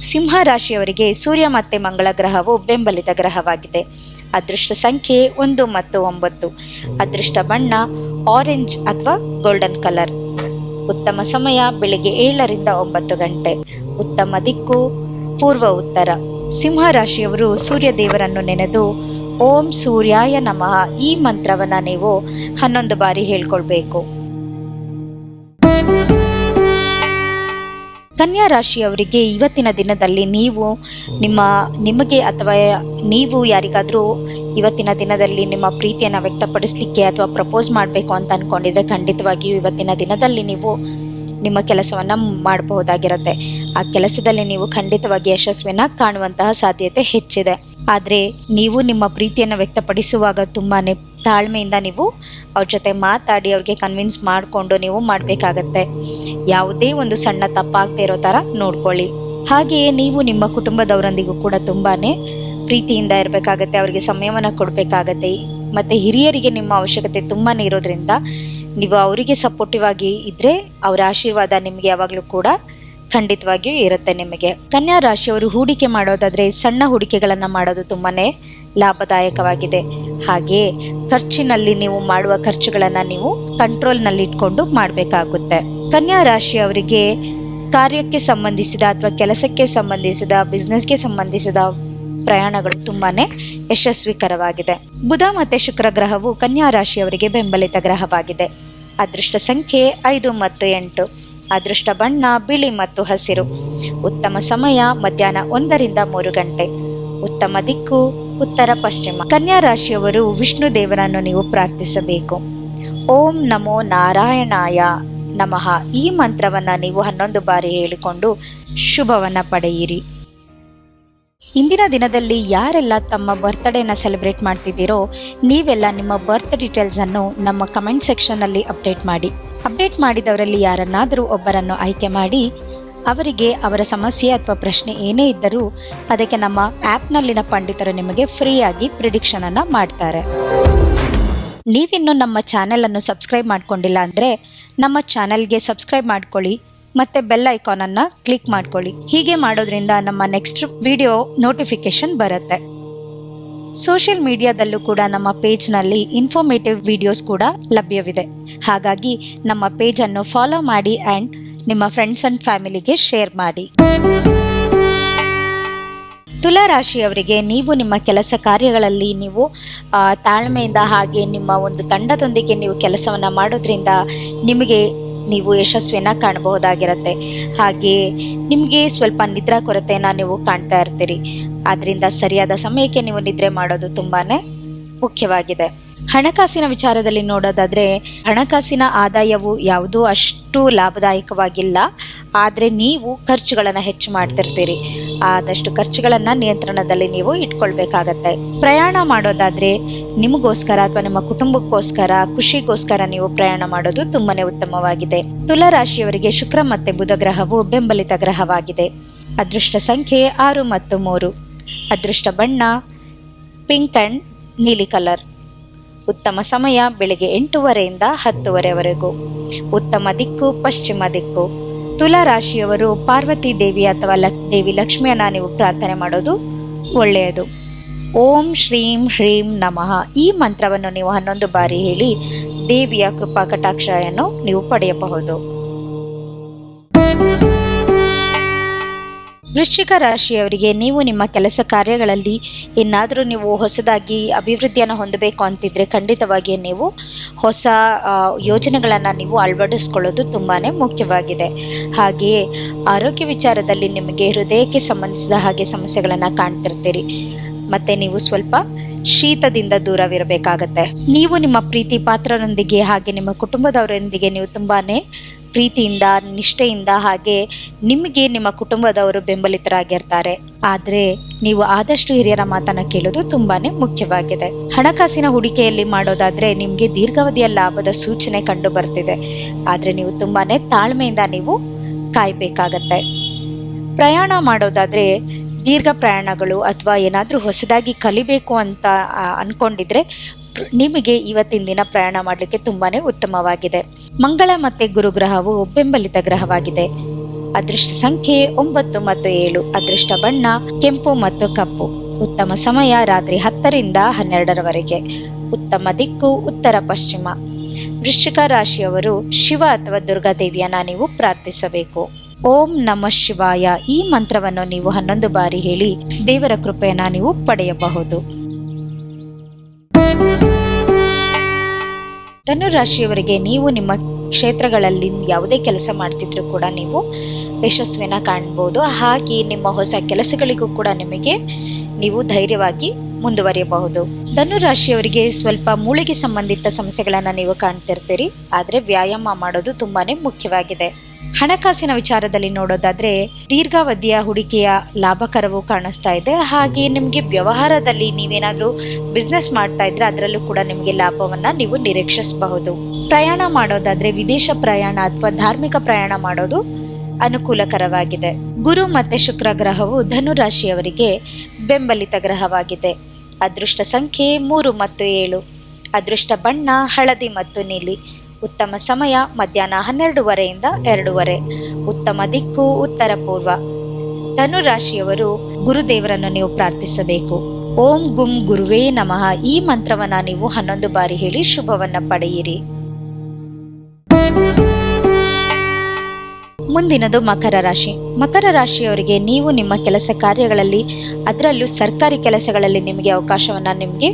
ಸಿಂಹ ರಾಶಿಯವರಿಗೆ ಸೂರ್ಯ ಮತ್ತೆ ಮಂಗಳ ಗ್ರಹವು ಬೆಂಬಲಿತ ಗ್ರಹವಾಗಿದೆ. ಅದೃಷ್ಟ ಸಂಖ್ಯೆ ಒಂದು ಮತ್ತು ಒಂಬತ್ತು. ಅದೃಷ್ಟ ಬಣ್ಣ ಆರೆಂಜ್ ಅಥವಾ ಗೋಲ್ಡನ್ ಕಲರ್ ಉತ್ತಮ ಸಮಯ ಬೆಳಿಗ್ಗೆ ಏಳರಿಂದ ಒಂಬತ್ತು ಗಂಟೆ. ಉತ್ತಮ ದಿಕ್ಕು, ಪೂರ್ವ ಉತ್ತರ. ಸಿಂಹ ರಾಶಿಯವರು ಸೂರ್ಯ ದೇವರನ್ನು ನೆನೆದು ಓಂ ಸೂರ್ಯಾಯ ನಮಃ. ಈ ಮಂತ್ರವನ್ನ ನೀವು ಹನ್ನೊಂದು ಬಾರಿ ಹೇಳ್ಕೊಳ್ಬೇಕು. ಕನ್ಯಾ ರಾಶಿಯವರಿಗೆ ಇವತ್ತಿನ ದಿನದಲ್ಲಿ ನೀವು ನಿಮ್ಮ ನಿಮಗೆ ಅಥವಾ ನೀವು ಯಾರಿಗಾದರೂ ಇವತ್ತಿನ ದಿನದಲ್ಲಿ ನಿಮ್ಮ ಪ್ರೀತಿಯನ್ನು ವ್ಯಕ್ತಪಡಿಸಲಿಕ್ಕೆ ಅಥವಾ ಪ್ರಪೋಸ್ ಮಾಡಬೇಕು ಅಂತ ಅನ್ಕೊಂಡಿದ್ರೆ ಖಂಡಿತವಾಗಿಯೂ ಇವತ್ತಿನ ದಿನದಲ್ಲಿ ನೀವು ನಿಮ್ಮ ಕೆಲಸವನ್ನ ಮಾಡಬಹುದಾಗಿರುತ್ತೆ. ಆ ಕೆಲಸದಲ್ಲಿ ನೀವು ಖಂಡಿತವಾಗಿ ಯಶಸ್ವಿನ ಕಾಣುವಂತಹ ಸಾಧ್ಯತೆ ಹೆಚ್ಚಿದೆ. ಆದರೆ ನೀವು ನಿಮ್ಮ ಪ್ರೀತಿಯನ್ನು ವ್ಯಕ್ತಪಡಿಸುವಾಗ ತುಂಬಾ ತಾಳ್ಮೆಯಿಂದ ನೀವು ಅವ್ರ ಜೊತೆ ಮಾತಾಡಿ, ಅವ್ರಿಗೆ ಕನ್ವಿನ್ಸ್ ಮಾಡಿಕೊಂಡು ನೀವು ಮಾಡಬೇಕಾಗತ್ತೆ. ಯಾವುದೇ ಒಂದು ಸಣ್ಣ ತಪ್ಪಾಗದೇ ಇರೋ ಥರ ನೋಡ್ಕೊಳ್ಳಿ. ಹಾಗೆಯೇ ನೀವು ನಿಮ್ಮ ಕುಟುಂಬದವರೊಂದಿಗೂ ಕೂಡ ತುಂಬಾ ಪ್ರೀತಿಯಿಂದ ಇರಬೇಕಾಗತ್ತೆ, ಅವರಿಗೆ ಸಮಯವನ್ನು ಕೊಡಬೇಕಾಗತ್ತೆ. ಮತ್ತೆ ಹಿರಿಯರಿಗೆ ನಿಮ್ಮ ಅವಶ್ಯಕತೆ ತುಂಬಾ ಇರೋದ್ರಿಂದ ನೀವು ಅವರಿಗೆ ಸಪೋರ್ಟಿವ್ ಆಗಿ ಇದ್ರೆ ಅವರ ಆಶೀರ್ವಾದ ನಿಮಗೆ ಯಾವಾಗಲೂ ಕೂಡ ಖಂಡಿತವಾಗಿಯೂ ಇರುತ್ತೆ ನಿಮಗೆ. ಕನ್ಯಾ ರಾಶಿಯವರು ಹೂಡಿಕೆ ಮಾಡೋದಾದ್ರೆ ಸಣ್ಣ ಹೂಡಿಕೆಗಳನ್ನು ಮಾಡೋದು ತುಂಬಾನೇ ಲಾಭದಾಯಕವಾಗಿದೆ. ಹಾಗೆ ಖರ್ಚಿನಲ್ಲಿ ನೀವು ಮಾಡುವ ಖರ್ಚುಗಳನ್ನು ನೀವು ಕಂಟ್ರೋಲ್ನಲ್ಲಿ ಇಟ್ಕೊಂಡು ಮಾಡಬೇಕಾಗುತ್ತೆ. ಕನ್ಯಾ ರಾಶಿಯವರಿಗೆ ಕಾರ್ಯಕ್ಕೆ ಸಂಬಂಧಿಸಿದ ಅಥವಾ ಕೆಲಸಕ್ಕೆ ಸಂಬಂಧಿಸಿದ ಬಿಸ್ನೆಸ್ಗೆ ಸಂಬಂಧಿಸಿದ ಪ್ರಯಾಣಗಳು ತುಂಬಾನೇ ಯಶಸ್ವಿಕರವಾಗಿದೆ. ಬುಧ ಮತ್ತೆ ಶುಕ್ರ ಗ್ರಹವು ಕನ್ಯಾ ರಾಶಿಯವರಿಗೆ ಬೆಂಬಲಿತ ಗ್ರಹವಾಗಿದೆ. ಅದೃಷ್ಟ ಸಂಖ್ಯೆ ಐದು ಮತ್ತು ಎಂಟು. ಅದೃಷ್ಟ ಬಣ್ಣ, ಬಿಳಿ ಮತ್ತು ಹಸಿರು. ಉತ್ತಮ ಸಮಯ ಮಧ್ಯಾಹ್ನ ಒಂದರಿಂದ ಮೂರು ಗಂಟೆ. ಉತ್ತಮ ದಿಕ್ಕು, ಉತ್ತರ ಪಶ್ಚಿಮ. ಕನ್ಯಾ ರಾಶಿಯವರು ವಿಷ್ಣು ದೇವರನ್ನು ನೀವು ಪ್ರಾರ್ಥಿಸಬೇಕು. ಓಂ ನಮೋ ನಾರಾಯಣಾಯ ನಮಃ. ಈ ಮಂತ್ರವನ್ನ ನೀವು ಹನ್ನೊಂದು ಬಾರಿ ಹೇಳಿಕೊಂಡು ಶುಭವನ್ನ ಪಡೆಯಿರಿ. ಇಂದಿನ ದಿನದಲ್ಲಿ ಯಾರೆಲ್ಲ ತಮ್ಮ ಬರ್ತ್ಡೇನ ಸೆಲೆಬ್ರೇಟ್ ಮಾಡ್ತಿದ್ದೀರೋ ನೀವೆಲ್ಲ ನಿಮ್ಮ ಬರ್ತ್ ಡೀಟೇಲ್ಸ್ ಅನ್ನು ನಮ್ಮ ಕಮೆಂಟ್ ಸೆಕ್ಷನ್ ಅಲ್ಲಿ ಅಪ್ಡೇಟ್ ಮಾಡಿ. ಅಪ್ಡೇಟ್ ಮಾಡಿದವರಲ್ಲಿ ಯಾರನ್ನಾದರೂ ಒಬ್ಬರನ್ನು ಆಯ್ಕೆ ಮಾಡಿ, ಅವರಿಗೆ ಅವರ ಸಮಸ್ಯೆ ಅಥವಾ ಪ್ರಶ್ನೆ ಏನೇ ಇದ್ದರೂ ಅದಕ್ಕೆ ನಮ್ಮ ಆ್ಯಪ್ನಲ್ಲಿನ ಪಂಡಿತರು ನಿಮಗೆ ಫ್ರೀಯಾಗಿ ಪ್ರಿಡಿಕ್ಷನ್ ಅನ್ನ ಮಾಡ್ತಾರೆ. ನೀವಿನ್ನು ನಮ್ಮ ಚಾನೆಲ್ ಅನ್ನು ಸಬ್ಸ್ಕ್ರೈಬ್ ಮಾಡ್ಕೊಂಡಿಲ್ಲ ಅಂದರೆ ನಮ್ಮ ಚಾನೆಲ್ಗೆ ಸಬ್ಸ್ಕ್ರೈಬ್ ಮಾಡ್ಕೊಳ್ಳಿ. ಮತ್ತೆ ಬೆಲ್ ಐಕಾನ್ ಅನ್ನ ಕ್ಲಿಕ್ ಮಾಡ್ಕೊಳ್ಳಿ. ಹೀಗೆ ಮಾಡೋದ್ರಿಂದ ನಮ್ಮ ನೆಕ್ಸ್ಟ್ ವಿಡಿಯೋ ನೋಟಿಫಿಕೇಶನ್ ಬರುತ್ತೆ. ಸೋಷಿಯಲ್ ಮೀಡಿಯಾದಲ್ಲೂ ಕೂಡ ನಮ್ಮ ಪೇಜ್ನಲ್ಲಿ ಇನ್ಫಾರ್ಮೇಟಿವ್ ವಿಡಿಯೋಸ್ ಕೂಡ ಲಭ್ಯವಿದೆ. ಹಾಗಾಗಿ ನಮ್ಮ ಪೇಜನ್ನು ಫಾಲೋ ಮಾಡಿ ಆ್ಯಂಡ್ ನಿಮ್ಮ ಫ್ರೆಂಡ್ಸ್ ಅಂಡ್ ಫ್ಯಾಮಿಲಿಗೆ ಶೇರ್ ಮಾಡಿ. ತುಲಾರಾಶಿಯವರಿಗೆ ನೀವು ನಿಮ್ಮ ಕೆಲಸ ಕಾರ್ಯಗಳಲ್ಲಿ ನೀವು ತಾಳ್ಮೆಯಿಂದ ಹಾಗೆ ನಿಮ್ಮ ಒಂದು ತಂಡದೊಂದಿಗೆ ನೀವು ಕೆಲಸವನ್ನು ಮಾಡೋದ್ರಿಂದ ನಿಮಗೆ ನೀವು ಯಶಸ್ವಿನ ಕಾಣಬಹುದಾಗಿರುತ್ತೆ. ಹಾಗೆ ನಿಮಗೆ ಸ್ವಲ್ಪ ನಿದ್ರಾ ಕೊರತೆಯನ್ನು ನೀವು ಕಾಣ್ತಾ ಇರ್ತೀರಿ. ಆದ್ರಿಂದ ಸರಿಯಾದ ಸಮಯಕ್ಕೆ ನೀವು ನಿದ್ರೆ ಮಾಡೋದು ತುಂಬಾನೇ ಮುಖ್ಯವಾಗಿದೆ. ಹಣಕಾಸಿನ ವಿಚಾರದಲ್ಲಿ ನೋಡೋದಾದರೆ, ಹಣಕಾಸಿನ ಆದಾಯವು ಯಾವುದೂ ಅಷ್ಟು ಲಾಭದಾಯಕವಾಗಿಲ್ಲ. ಆದರೆ ನೀವು ಖರ್ಚುಗಳನ್ನು ಹೆಚ್ಚು ಮಾಡ್ತಿರ್ತೀರಿ. ಆದಷ್ಟು ಖರ್ಚುಗಳನ್ನು ನಿಯಂತ್ರಣದಲ್ಲಿ ನೀವು ಇಟ್ಕೊಳ್ಬೇಕಾಗತ್ತೆ. ಪ್ರಯಾಣ ಮಾಡೋದಾದರೆ, ನಿಮಗೋಸ್ಕರ ಅಥವಾ ನಿಮ್ಮ ಕುಟುಂಬಕ್ಕೋಸ್ಕರ ಖುಷಿಗೋಸ್ಕರ ನೀವು ಪ್ರಯಾಣ ಮಾಡೋದು ತುಂಬಾನೇ ಉತ್ತಮವಾಗಿದೆ. ತುಲರಾಶಿಯವರಿಗೆ ಶುಕ್ರ ಮತ್ತು ಬುಧ ಗ್ರಹವು ಬೆಂಬಲಿತ ಗ್ರಹವಾಗಿದೆ. ಅದೃಷ್ಟ ಸಂಖ್ಯೆ ಆರು ಮತ್ತು ಮೂರು. ಅದೃಷ್ಟ ಬಣ್ಣ, ಪಿಂಕ್ ಅಂಡ್ ನೀಲಿ ಕಲರ್. ಉತ್ತಮ ಸಮಯ ಬೆಳಿಗ್ಗೆ ಎಂಟೂವರೆಯಿಂದ ಹತ್ತುವರೆವರೆಗೂ. ಉತ್ತಮ ದಿಕ್ಕು, ಪಶ್ಚಿಮ ದಿಕ್ಕು. ತುಲಾ ರಾಶಿಯವರು ಪಾರ್ವತಿ ದೇವಿ ಅಥವಾ ಲಕ್, ದೇವಿ ಲಕ್ಷ್ಮಿಯನ್ನ ನೀವು ಪ್ರಾರ್ಥನೆ ಮಾಡೋದು ಒಳ್ಳೆಯದು. ಓಂ ಶ್ರೀಂ ಹ್ರೀಂ ನಮಃ. ಈ ಮಂತ್ರವನ್ನು ನೀವು ಹನ್ನೊಂದು ಬಾರಿ ಹೇಳಿ ದೇವಿಯ ಕೃಪಾ ಕಟಾಕ್ಷಯನ್ನು ನೀವು ಪಡೆಯಬಹುದು. ವೃಶ್ಚಿಕ ರಾಶಿಯವರಿಗೆ ನೀವು ನಿಮ್ಮ ಕೆಲಸ ಕಾರ್ಯಗಳಲ್ಲಿ ಏನಾದರೂ ನೀವು ಹೊಸದಾಗಿ ಅಭಿವೃದ್ಧಿಯನ್ನು ಹೊಂದಬೇಕು ಅಂತಿದ್ರೆ ಖಂಡಿತವಾಗಿ ನೀವು ಹೊಸ ಯೋಜನೆಗಳನ್ನು ನೀವು ಅಳವಡಿಸ್ಕೊಳ್ಳೋದು ತುಂಬಾ ಮುಖ್ಯವಾಗಿದೆ. ಹಾಗೆಯೇ ಆರೋಗ್ಯ ವಿಚಾರದಲ್ಲಿ ನಿಮಗೆ ಹೃದಯಕ್ಕೆ ಸಂಬಂಧಿಸಿದ ಹಾಗೆ ಸಮಸ್ಯೆಗಳನ್ನು ಕಾಣ್ತಿರ್ತೀರಿ. ಮತ್ತೆ ನೀವು ಸ್ವಲ್ಪ ಶೀತದಿಂದ ದೂರವಿರಬೇಕಾಗತ್ತೆ. ನೀವು ನಿಮ್ಮ ಪ್ರೀತಿ ಪಾತ್ರರೊಂದಿಗೆ ಹಾಗೆ ನಿಮ್ಮ ಕುಟುಂಬದವರೊಂದಿಗೆ ನೀವು ತುಂಬಾನೇ ಪ್ರೀತಿಯಿಂದ, ನಿಷ್ಠೆಯಿಂದ ಹಾಗೆ ನಿಮಗೆ ನಿಮ್ಮ ಕುಟುಂಬದವರು ಬೆಂಬಲಿತರಾಗಿರ್ತಾರೆ. ಆದರೆ ನೀವು ಆದಷ್ಟು ಹಿರಿಯರ ಮಾತನ್ನ ಕೇಳೋದು ತುಂಬಾನೇ ಮುಖ್ಯವಾಗಿದೆ. ಹಣಕಾಸಿನ ಹೂಡಿಕೆಯಲ್ಲಿ ಮಾಡೋದಾದ್ರೆ ನಿಮಗೆ ದೀರ್ಘಾವಧಿಯ ಲಾಭದ ಸೂಚನೆ ಕಂಡು ಬರ್ತಿದೆ. ಆದ್ರೆ ನೀವು ತುಂಬಾನೇ ತಾಳ್ಮೆಯಿಂದ ನೀವು ಕಾಯಬೇಕಾಗತ್ತೆ. ಪ್ರಯಾಣ ಮಾಡೋದಾದ್ರೆ ದೀರ್ಘ ಪ್ರಯಾಣಗಳು ಅಥವಾ ಏನಾದರೂ ಹೊಸದಾಗಿ ಕಲಿಬೇಕು ಅಂತ ಅನ್ಕೊಂಡಿದ್ರೆ ನಿಮಗೆ ಇವತ್ತಿನ ದಿನ ಪ್ರಯಾಣ ಮಾಡಲಿಕ್ಕೆ ತುಂಬಾನೇ ಉತ್ತಮವಾಗಿದೆ. ಮಂಗಳ ಮತ್ತೆ ಗುರುಗ್ರಹವು ಬೆಂಬಲಿತ ಗ್ರಹವಾಗಿದೆ. ಅದೃಷ್ಟ ಸಂಖ್ಯೆ ಒಂಬತ್ತು ಮತ್ತು ಏಳು, ಅದೃಷ್ಟ ಬಣ್ಣ, ಕೆಂಪು ಮತ್ತು ಕಪ್ಪು. ಉತ್ತಮ ಸಮಯ ರಾತ್ರಿ ಹತ್ತರಿಂದ ಹನ್ನೆರಡರವರೆಗೆ. ಉತ್ತಮ ದಿಕ್ಕು ಉತ್ತರ ಪಶ್ಚಿಮ. ವೃಶ್ಚಿಕ ರಾಶಿಯವರು ಶಿವ ಅಥವಾ ದುರ್ಗಾದೇವಿಯನ್ನ ನೀವು ಪ್ರಾರ್ಥಿಸಬೇಕು. ಓಂ ನಮ ಶಿವಾಯ. ಈ ಮಂತ್ರವನ್ನು ನೀವು ಹನ್ನೊಂದು ಬಾರಿ ಹೇಳಿ ದೇವರ ಕೃಪೆಯನ್ನ ನೀವು ಪಡೆಯಬಹುದು. ಧನು ರಾಶಿಯವರಿಗೆ ನೀವು ನಿಮ್ಮ ಕ್ಷೇತ್ರಗಳಲ್ಲಿ ಯಾವುದೇ ಕೆಲಸ ಮಾಡ್ತಿದ್ರು ಕೂಡ ನೀವು ಯಶಸ್ವಿನ ಕಾಣ್ಬೋದು. ಹಾಗೆ ನಿಮ್ಮ ಹೊಸ ಕೆಲಸಗಳಿಗೂ ಕೂಡ ನಿಮಗೆ ನೀವು ಧೈರ್ಯವಾಗಿ ಮುಂದುವರಿಯಬಹುದು. ಧನುರಾಶಿಯವರಿಗೆ ಸ್ವಲ್ಪ ಮೂಳೆಗೆ ಸಂಬಂಧಿತ ಸಮಸ್ಯೆಗಳನ್ನು ನೀವು ಕಾಣ್ತಿರ್ತೀರಿ. ಆದರೆ ವ್ಯಾಯಾಮ ಮಾಡೋದು ತುಂಬಾನೇ ಮುಖ್ಯವಾಗಿದೆ. ಹಣಕಾಸಿನ ವಿಚಾರದಲ್ಲಿ ನೋಡೋದಾದ್ರೆ ದೀರ್ಘಾವಧಿಯ ಹೂಡಿಕೆಯ ಲಾಭಕರವು ಕಾಣಿಸ್ತಾ ಇದೆ. ಹಾಗೆ ನಿಮಗೆ ವ್ಯವಹಾರದಲ್ಲಿ ನೀವೇನಾದರೂ ಬಿಸ್ನೆಸ್ ಮಾಡ್ತಾ ಇದ್ರೆ ಅದರಲ್ಲೂ ಕೂಡ ನಿಮಗೆ ಲಾಭವನ್ನ ನೀವು ನಿರೀಕ್ಷಿಸಬಹುದು. ಪ್ರಯಾಣ ಮಾಡೋದಾದ್ರೆ ವಿದೇಶ ಪ್ರಯಾಣ ಅಥವಾ ಧಾರ್ಮಿಕ ಪ್ರಯಾಣ ಮಾಡೋದು ಅನುಕೂಲಕರವಾಗಿದೆ. ಗುರು ಮತ್ತೆ ಶುಕ್ರ ಗ್ರಹವು ಧನುರಾಶಿಯವರಿಗೆ ಬೆಂಬಲಿತ ಗ್ರಹವಾಗಿದೆ. ಅದೃಷ್ಟ ಸಂಖ್ಯೆ ಮೂರು ಮತ್ತು ಏಳು. ಅದೃಷ್ಟ ಬಣ್ಣ, ಹಳದಿ ಮತ್ತು ನೀಲಿ. ಉತ್ತಮ ಸಮಯ ಮಧ್ಯಾಹ್ನ ಹನ್ನೆರಡೂವರೆಯಿಂದ ಎರಡೂವರೆ. ಉತ್ತಮ ದಿಕ್ಕು, ಉತ್ತರ ಪೂರ್ವ. ಧನುರಾಶಿಯವರು ಗುರುದೇವರನ್ನು ನೀವು ಪ್ರಾರ್ಥಿಸಬೇಕು. ಓಂ ಗುಂ ಗುರುವೇ ನಮಃ. ಈ ಮಂತ್ರವನ್ನ ನೀವು ಹನ್ನೊಂದು ಬಾರಿ ಹೇಳಿ ಶುಭವನ್ನ ಪಡೆಯಿರಿ. ಮುಂದಿನದು ಮಕರ ರಾಶಿ. ಮಕರ ರಾಶಿಯವರಿಗೆ ನೀವು ನಿಮ್ಮ ಕೆಲಸ ಕಾರ್ಯಗಳಲ್ಲಿ, ಅದರಲ್ಲೂ ಸರ್ಕಾರಿ ಕೆಲಸಗಳಲ್ಲಿ ನಿಮಗೆ ಅವಕಾಶವನ್ನ ನಿಮಗೆ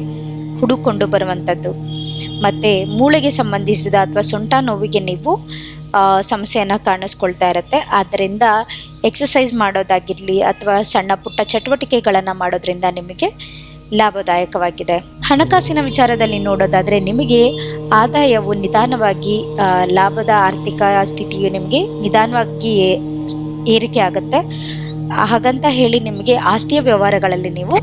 ಹುಡುಕೊಂಡು ಬರುವಂಥದ್ದು ಮತ್ತೆ ಮೂಳೆಗೆ ಸಂಬಂಧಿಸಿದ ಅಥವಾ ಸೊಂಟ ನೋವಿಗೆ ನೀವು ಸಮಸ್ಯೆಯನ್ನು ಕಾಣಿಸ್ಕೊಳ್ತಾ ಇರುತ್ತೆ. ಆದ್ದರಿಂದ ಎಕ್ಸಸೈಸ್ ಮಾಡೋದಾಗಿರಲಿ ಅಥವಾ ಸಣ್ಣ ಪುಟ್ಟ ಚಟುವಟಿಕೆಗಳನ್ನು ಮಾಡೋದ್ರಿಂದ ನಿಮಗೆ ಲಾಭದಾಯಕವಾಗಿದೆ. ಹಣಕಾಸಿನ ವಿಚಾರದಲ್ಲಿ ನೋಡೋದಾದರೆ ನಿಮಗೆ ಆದಾಯವು ನಿಧಾನವಾಗಿ ಲಾಭದ ಆರ್ಥಿಕ ಸ್ಥಿತಿಯು ನಿಮಗೆ ನಿಧಾನವಾಗಿ ಏರಿಕೆ ಆಗುತ್ತೆ. ಹಾಗಂತ ಹೇಳಿ ನಿಮಗೆ ಆಸ್ತಿಯ ವ್ಯವಹಾರಗಳಲ್ಲಿ ನೀವು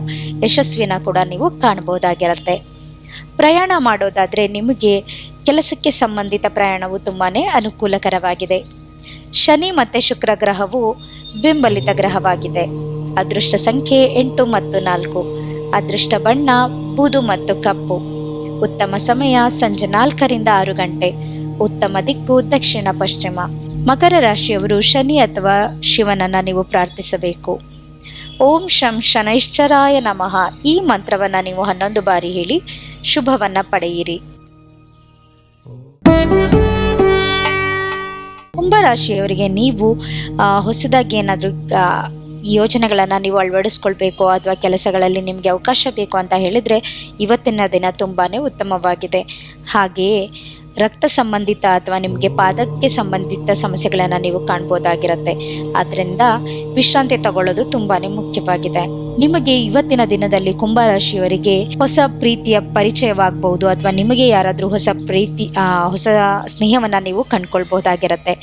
ಯಶಸ್ವಿನ ಕೂಡ ನೀವು ಕಾಣಬಹುದಾಗಿರುತ್ತೆ. ಪ್ರಯಾಣ ಮಾಡೋದಾದರೆ ನಿಮಗೆ ಕೆಲಸಕ್ಕೆ ಸಂಬಂಧಿತ ಪ್ರಯಾಣವು ತುಂಬಾ ಅನುಕೂಲಕರವಾಗಿದೆ. ಶನಿ ಮತ್ತು ಶುಕ್ರ ಗ್ರಹವು ಬೆಂಬಲಿತ ಗ್ರಹವಾಗಿದೆ. ಅದೃಷ್ಟ ಸಂಖ್ಯೆ ಎಂಟು ಮತ್ತು ನಾಲ್ಕು. ಅದೃಷ್ಟ ಬಣ್ಣ, ಬೂದು ಮತ್ತು ಕಪ್ಪು. ಉತ್ತಮ ಸಮಯ ಸಂಜೆ ನಾಲ್ಕರಿಂದ ಆರು ಗಂಟೆ. ಉತ್ತಮ ದಿಕ್ಕು ದಕ್ಷಿಣ ಪಶ್ಚಿಮ. ಮಕರ ರಾಶಿಯವರು ಶನಿ ಅಥವಾ ಶಿವನನ್ನು ನೀವು ಪ್ರಾರ್ಥಿಸಬೇಕು. ಓಂ ಶಂ ಶನೈಶ್ಚರಾಯ ನಮಃ. ಈ ಮಂತ್ರವನ್ನ ನೀವು ಹನ್ನೊಂದು ಬಾರಿ ಹೇಳಿ ಶುಭವನ್ನು ಪಡೆಯಿರಿ. ಕುಂಭರಾಶಿಯವರಿಗೆ ನೀವು ಹೊಸದಾಗಿ ಏನಾದರೂ ಯೋಜನೆಗಳನ್ನು ನೀವು ಅಳವಡಿಸ್ಕೊಳ್ಬೇಕು ಅಥವಾ ಕೆಲಸಗಳಲ್ಲಿ ನಿಮಗೆ ಅವಕಾಶ ಬೇಕು ಅಂತ ಹೇಳಿದರೆ ಇವತ್ತಿನ ದಿನ ತುಂಬಾ ಉತ್ತಮವಾಗಿದೆ. ಹಾಗೆಯೇ ರಕ್ತ ಸಂಬಂಧಿತ ಅಥವಾ ನಿಮಗೆ ಪಾದಕ್ಕೆ ಸಂಬಂಧಿತ ಸಮಸ್ಯೆಗಳನ್ನು ನೀವು ಕಾಣ್ಬೋದಾಗಿರುತ್ತೆ. ಆದ್ದರಿಂದ ವಿಶ್ರಾಂತಿ ತಗೊಳ್ಳೋದು ತುಂಬಾನೇ ಮುಖ್ಯವಾಗಿದೆ. ನಿಮಗೆ ಇವತ್ತಿನ ದಿನದಲ್ಲಿ ಕುಂಭರಾಶಿಯವರಿಗೆ ಹೊಸ ಪ್ರೀತಿಯ ಪರಿಚಯವಾಗಬಹುದು ಅಥವಾ ನಿಮಗೆ ಯಾರಾದರೂ ಹೊಸ ಪ್ರೀತಿ ಹೊಸ ಸ್ನೇಹವನ್ನು ನೀವು ಕಂಡುಕೊಳ್ಬಹುದಾಗಿರುತ್ತೆ.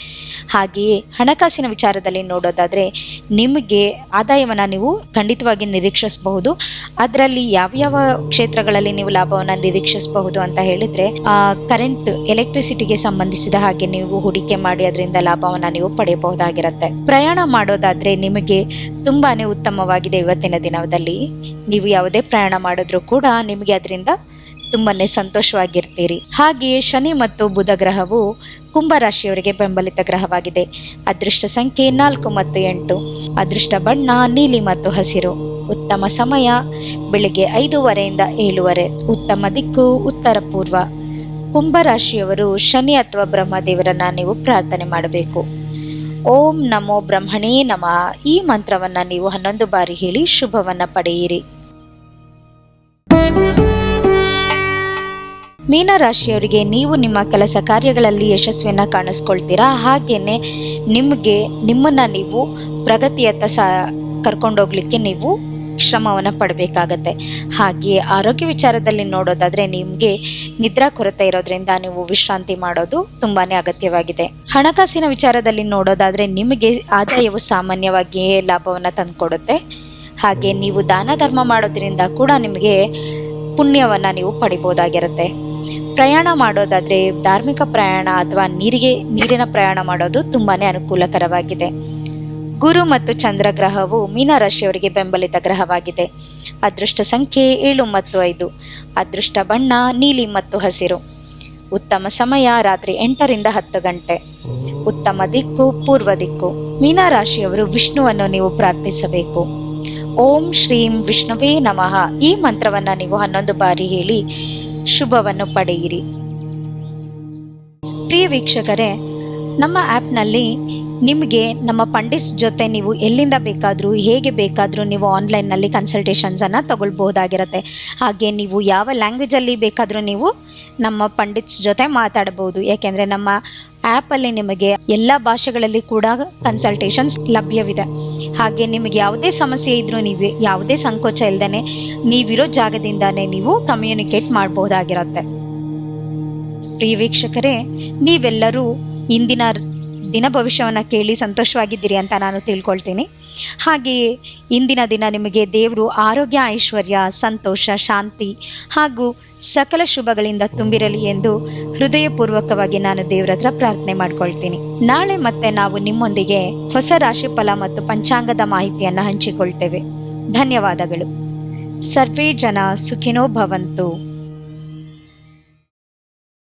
ಹಾಗೆಯೇ ಹಣಕಾಸಿನ ವಿಚಾರದಲ್ಲಿ ನೋಡೋದಾದರೆ ನಿಮಗೆ ಆದಾಯವನ್ನು ನೀವು ಖಂಡಿತವಾಗಿ ನಿರೀಕ್ಷಿಸಬಹುದು. ಅದರಲ್ಲಿ ಯಾವ್ಯಾವ ಕ್ಷೇತ್ರಗಳಲ್ಲಿ ನೀವು ಲಾಭವನ್ನು ನಿರೀಕ್ಷಿಸಬಹುದು ಅಂತ ಹೇಳಿದರೆ ಕರೆಂಟ್ ಎಲೆಕ್ಟ್ರಿಸಿಟಿಗೆ ಸಂಬಂಧಿಸಿದ ಹಾಗೆ ನೀವು ಹೂಡಿಕೆ ಮಾಡಿ ಅದರಿಂದ ಲಾಭವನ್ನು ನೀವು ಪಡೆಯಬಹುದಾಗಿರುತ್ತೆ. ಪ್ರಯಾಣ ಮಾಡೋದಾದ್ರೆ ನಿಮಗೆ ತುಂಬಾನೇ ಉತ್ತಮವಾಗಿದೆ ಇವತ್ತಿನ ದಿನದಲ್ಲಿ ನೀವು ಯಾವುದೇ ಪ್ರಯಾಣ ಮಾಡಿದ್ರೂ ಕೂಡ ನಿಮಗೆ ಅದರಿಂದ ತುಂಬಾನೇ ಸಂತೋಷವಾಗಿರ್ತೀರಿ. ಹಾಗೆಯೇ ಶನಿ ಮತ್ತು ಬುಧ ಗ್ರಹವು ಕುಂಭರಾಶಿಯವರಿಗೆ ಬೆಂಬಲಿತ ಗ್ರಹವಾಗಿದೆ. ಅದೃಷ್ಟ ಸಂಖ್ಯೆ ನಾಲ್ಕು ಮತ್ತು ಎಂಟು. ಅದೃಷ್ಟ ಬಣ್ಣ, ನೀಲಿ ಮತ್ತು ಹಸಿರು. ಉತ್ತಮ ಸಮಯ, ಬೆಳಿಗ್ಗೆ ಐದೂವರೆಯಿಂದ ಏಳುವರೆ. ಉತ್ತಮ ದಿಕ್ಕು, ಉತ್ತರ ಪೂರ್ವ. ಕುಂಭರಾಶಿಯವರು ಶನಿ ಅಥವಾ ಬ್ರಹ್ಮದೇವರನ್ನ ನೀವು ಪ್ರಾರ್ಥನೆ ಮಾಡಬೇಕು. ಓಂ ನಮೋ ಬ್ರಹ್ಮಣೇ ನಮಃ. ಈ ಮಂತ್ರವನ್ನ ನೀವು ಹನ್ನೊಂದು ಬಾರಿ ಹೇಳಿ ಶುಭವನ್ನ ಪಡೆಯಿರಿ. ಮೀನರಾಶಿಯವರಿಗೆ ನೀವು ನಿಮ್ಮ ಕೆಲಸ ಕಾರ್ಯಗಳಲ್ಲಿ ಯಶಸ್ವಿಯನ್ನು ಕಾಣಿಸ್ಕೊಳ್ತೀರಾ? ಹಾಗೆಯೇ ನಿಮಗೆ, ನಿಮ್ಮನ್ನ ನೀವು ಪ್ರಗತಿಯತ್ತ ಸ, ಕರ್ಕೊಂಡೋಗ್ಲಿಕ್ಕೆ ನೀವು ಶ್ರಮವನ್ನ ಪಡಬೇಕಾಗತ್ತೆ. ಹಾಗೆ ಆರೋಗ್ಯ ವಿಚಾರದಲ್ಲಿ ನೋಡೋದಾದ್ರೆ ನಿಮಗೆ ನಿದ್ರಾ ಕೊರತೆ ಇರೋದ್ರಿಂದ ನೀವು ವಿಶ್ರಾಂತಿ ಮಾಡೋದು ತುಂಬಾನೇ ಅಗತ್ಯವಾಗಿದೆ. ಹಣಕಾಸಿನ ವಿಚಾರದಲ್ಲಿ ನೋಡೋದಾದ್ರೆ ನಿಮಗೆ ಆದಾಯವು ಸಾಮಾನ್ಯವಾಗಿಯೇ ಲಾಭವನ್ನು ತಂದುಕೊಡುತ್ತೆ. ಹಾಗೆ ನೀವು ದಾನ ಧರ್ಮ ಮಾಡೋದ್ರಿಂದ ಕೂಡ ನಿಮಗೆ ಪುಣ್ಯವನ್ನ ನೀವು ಪಡಿಬೋದಾಗಿರುತ್ತೆ. ಪ್ರಯಾಣ ಮಾಡೋದಾದ್ರೆ ಧಾರ್ಮಿಕ ಪ್ರಯಾಣ ಅಥವಾ ನೀರಿಗೆ, ನೀರಿನ ಪ್ರಯಾಣ ಮಾಡೋದು ತುಂಬಾನೇ ಅನುಕೂಲಕರವಾಗಿದೆ. ಗುರು ಮತ್ತು ಚಂದ್ರ ಗ್ರಹವು ಮೀನರಾಶಿಯವರಿಗೆ ಬೆಂಬಲಿತ ಗ್ರಹವಾಗಿದೆ. ಅದೃಷ್ಟ ಸಂಖ್ಯೆ ಏಳು ಮತ್ತು ಐದು. ಅದೃಷ್ಟ ಬಣ್ಣ, ನೀಲಿ ಮತ್ತು ಹಸಿರು. ಉತ್ತಮ ಸಮಯ ರಾತ್ರಿ ಎಂಟರಿಂದ ಹತ್ತು ಗಂಟೆ. ಉತ್ತಮ ದಿಕ್ಕು, ಪೂರ್ವ ದಿಕ್ಕು. ಮೀನರಾಶಿಯವರು ವಿಷ್ಣುವನ್ನು ನೀವು ಪ್ರಾರ್ಥಿಸಬೇಕು. ಓಂ ಶ್ರೀಂ ವಿಷ್ಣುವೇ ನಮಃ. ಈ ಮಂತ್ರವನ್ನ ನೀವು ಹನ್ನೊಂದು ಬಾರಿ ಹೇಳಿ ಶುಭವನ್ನು ಪಡೆಯಿರಿ. ಪ್ರಿಯ ವೀಕ್ಷಕರೇ, ನಮ್ಮ ಆ್ಯಪ್ನಲ್ಲಿ ನಿಮಗೆ ನಮ್ಮ ಪಂಡಿತ್ಸ್ ಜೊತೆ ನೀವು ಎಲ್ಲಿಂದ ಬೇಕಾದರೂ, ಹೇಗೆ ಬೇಕಾದರೂ ನೀವು ಆನ್ಲೈನ್ನಲ್ಲಿ ಕನ್ಸಲ್ಟೇಷನ್ಸನ್ನು ತಗೊಳ್ಬಹುದಾಗಿರುತ್ತೆ. ಹಾಗೆ ನೀವು ಯಾವ ಲ್ಯಾಂಗ್ವೇಜಲ್ಲಿ ಬೇಕಾದರೂ ನೀವು ನಮ್ಮ ಪಂಡಿತ್ಸ್ ಜೊತೆ ಮಾತಾಡಬಹುದು ಯಾಕೆಂದರೆ ನಮ್ಮ ಆ್ಯಪಲ್ಲಿ ನಿಮಗೆ ಎಲ್ಲ ಭಾಷೆಗಳಲ್ಲಿ ಕೂಡ ಕನ್ಸಲ್ಟೇಷನ್ಸ್ ಲಭ್ಯವಿದೆ. ಹಾಗೆ ನಿಮಗೆ ಯಾವುದೇ ಸಮಸ್ಯೆ ಇದ್ದರೂ ನೀವು, ಯಾವುದೇ ಸಂಕೋಚ ಇಲ್ಲದೇ ನೀವಿರೋ ಜಾಗದಿಂದಾನೇ ನೀವು ಕಮ್ಯುನಿಕೇಟ್ ಮಾಡಬಹುದಾಗಿರುತ್ತೆ. ಪ್ರಿಯ ವೀಕ್ಷಕರೇ, ನೀವೆಲ್ಲರೂ ಇಂದಿನ ದಿನ ಭವಿಷ್ಯವನ್ನು ಕೇಳಿ ಸಂತೋಷವಾಗಿದ್ದೀರಿ ಅಂತ ನಾನು ತಿಳ್ಕೊಳ್ತೀನಿ. ಹಾಗೆಯೇ ಇಂದಿನ ದಿನ ನಿಮಗೆ ದೇವರು ಆರೋಗ್ಯ, ಐಶ್ವರ್ಯ, ಸಂತೋಷ, ಶಾಂತಿ ಹಾಗೂ ಸಕಲ ಶುಭಗಳಿಂದ ತುಂಬಿರಲಿ ಎಂದು ಹೃದಯಪೂರ್ವಕವಾಗಿ ನಾನು ದೇವರ ಹತ್ರ ಪ್ರಾರ್ಥನೆ ಮಾಡ್ಕೊಳ್ತೀನಿ. ನಾಳೆ ಮತ್ತೆ ನಾವು ನಿಮ್ಮೊಂದಿಗೆ ಹೊಸ ರಾಶಿಫಲ ಮತ್ತು ಪಂಚಾಂಗದ ಮಾಹಿತಿಯನ್ನು ಹಂಚಿಕೊಳ್ತೇವೆ. ಧನ್ಯವಾದಗಳು. ಸರ್ವೇ ಜನ ಸುಖಿನೋ ಭವಂತು.